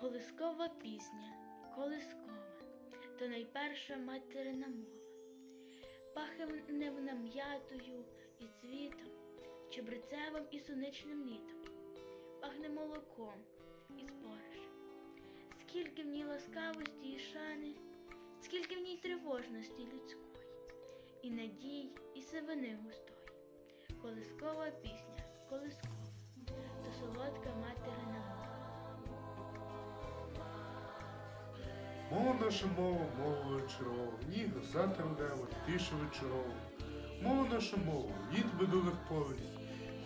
Колискова пісня, колискова, то найперша материна мова. Вона м'ятою і цвітом, чебрецевим і сонячним літом, пахне молоком і спориш. Скільки в ній ласкавості і шани, скільки в ній тривожності людської, і надій, і сивини густої. Колискова пісня, колискова, то солодка материна мова. Мова наша мова, мова вечорова, в ній гроза травнева, тиша вечорова. Мова наша мова, від минулих повість,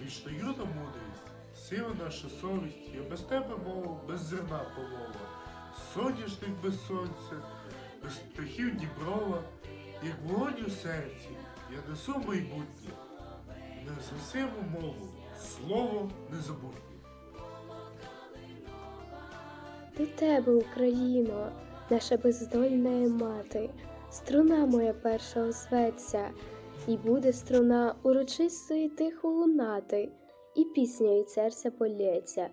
вічно юна мудрість, сила наша совість, я без тебе мова, без зерна полова, соняшник без сонця, без птахів діброва, як вогонь у серці, я несу майбутнє, несусиму мову, слово незабутнє. До тебе, Україно, наша бездольна мати, струна моя перша озветься, і буде струна урочисто і тихо лунати, і пісня від серця полється.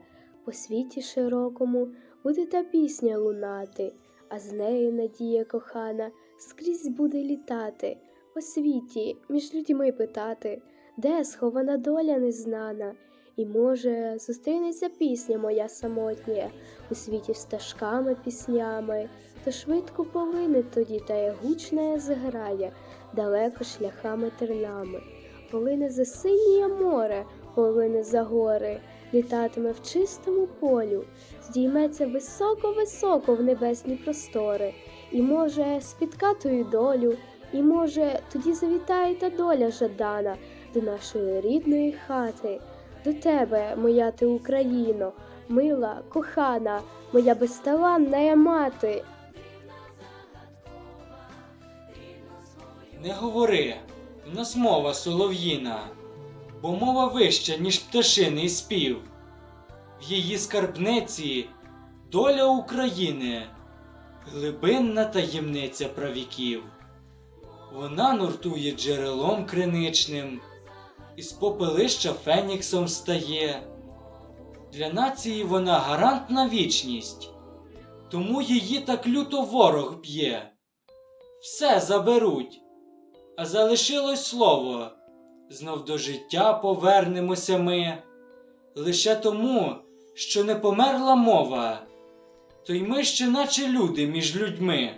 По світі широкому буде та пісня лунати, а з нею надія кохана скрізь буде літати, по світі між людьми питати, де схована доля незнана, і може зустрінеться пісня моя самотня у світі стежками піснями, то швидко полине тоді та я гучна зграє далеко шляхами тернами. Полине за синє море, полине за гори, літатиме в чистому полю, здійметься високо-високо в небесні простори, і може спітка тою долю, і може тоді завітає та доля жадана до нашої рідної хати, до тебе, моя ти Україно, мила, кохана, моя безталанна мати. Не говори, в нас мова солов'їна, бо мова вища, ніж пташиний спів. В її скарбниці доля України, глибинна таємниця правіків. Вона нуртує джерелом криничним, із попелища феніксом стає. Для нації вона гарант на вічність, тому її так люто ворог б'є. Все заберуть, а залишилось слово. Знов до життя повернемося ми. Лише тому, що не померла мова, то й ми ще наче люди між людьми.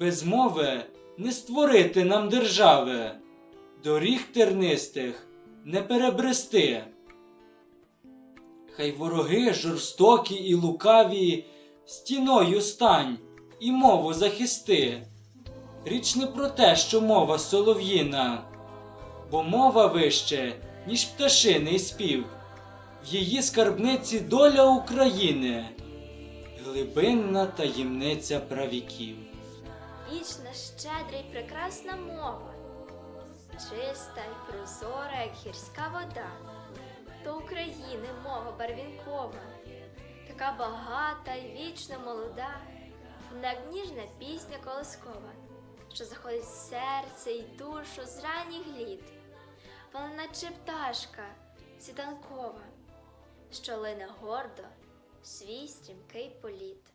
Без мови не створити нам держави, доріг тернистих не перебрести. Хай вороги жорстокі і лукаві, стіною стань і мову захисти. Річ не про те, що мова солов'їна, бо мова вище, ніж пташиний спів. В її скарбниці доля України, глибинна таємниця правіків. Вічна, щедра й прекрасна мова, чиста й прозора, як гірська вода, то України мова барвінкова, така багата й вічно молода, вона ніжна пісня колоскова, що заходить в серце й душу з ранніх літ. Вона наче пташка світанкова, що лине гордо свій стрімкий політ.